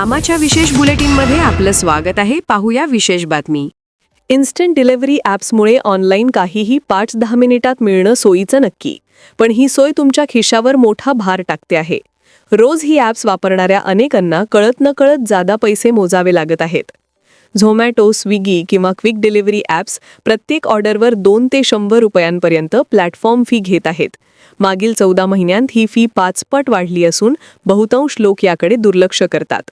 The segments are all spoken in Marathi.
आमाच्या विशेष बुलेटिनमध्ये आपलं स्वागत आहे. पाहूया विशेष बातमी. इन्स्टंट डिलिव्हरी ॲप्समुळे ऑनलाईन काहीही पाच दहा मिनिटात मिळणं सोयीचं नक्की. पण ही सोय तुमच्या खिशावर मोठा भार टाकते आहे. रोज ही ॲप्स वापरणाऱ्या अनेकांना कळत न कळत जादा पैसे मोजावे लागत आहेत. झोमॅटो स्विगी किंवा क्विक डिलिव्हरी ॲप्स प्रत्येक ऑर्डरवर दोन ते शंभर रुपयांपर्यंत प्लॅटफॉर्म फी घेत आहेत. मागील चौदा महिन्यांत ही फी पाचपट वाढली असून बहुतांश लोक याकडे दुर्लक्ष करतात.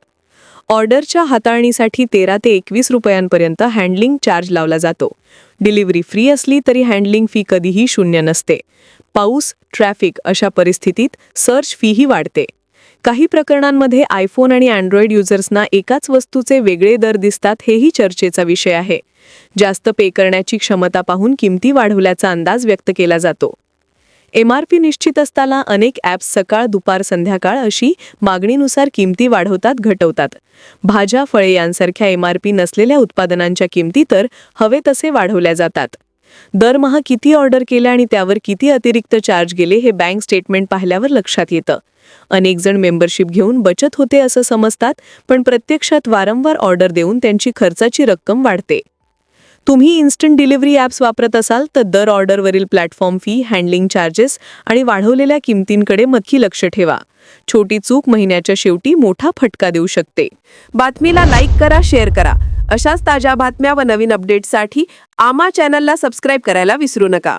ऑर्डरच्या हाताळणीसाठी तेरा ते एकवीस रुपयांपर्यंत हँडलिंग चार्ज लावला जातो. डिलिव्हरी फ्री असली तरी हँडलिंग फी कधीही शून्य नसते. पाऊस ट्रॅफिक अशा परिस्थितीत सर्च फीही वाढते. काही प्रकरणांमध्ये आयफोन आणि अँड्रॉइड युजर्सना एकाच वस्तूचे वेगळे दर दिसतात हेही चर्चेचा विषय आहे. जास्त पे करण्याची क्षमता पाहून किमती वाढवल्याचा अंदाज व्यक्त केला जातो. एम आर पी निश्चित असताना अनेक ॲप्स सकाळ दुपार संध्याकाळ अशी मागणीनुसार किमती वाढवतात घटवतात. भाज्या फळे यांसारख्या एम आर पी नसलेल्या उत्पादनांच्या किमती तर हवे तसे वाढवल्या जातात. दरमहा किती ऑर्डर केल्या आणि त्यावर किती अतिरिक्त चार्ज गेले हे बँक स्टेटमेंट पाहिल्यावर लक्षात येतं. अनेक जण मेंबरशिप घेऊन बचत होते असं समजतात पण प्रत्यक्षात वारंवार ऑर्डर देऊन त्यांची खर्चाची रक्कम वाढते. तुम्ही इन्स्टंट डिलिव्हरी ॲप्स वापरत असाल तर दर ऑर्डरवरील प्लॅटफॉर्म फी हँडलिंग चार्जेस आणि वाढवलेल्या किमतींकडे नक्की लक्ष ठेवा. छोटी चूक महिन्याच्या शेवटी मोठा फटका देऊ शकते. बातमीला लाईक करा शेअर करा. अशाच ताज्या बातम्या व नवीन अपडेट्ससाठी आमा चॅनलला सबस्क्राईब करायला विसरू नका.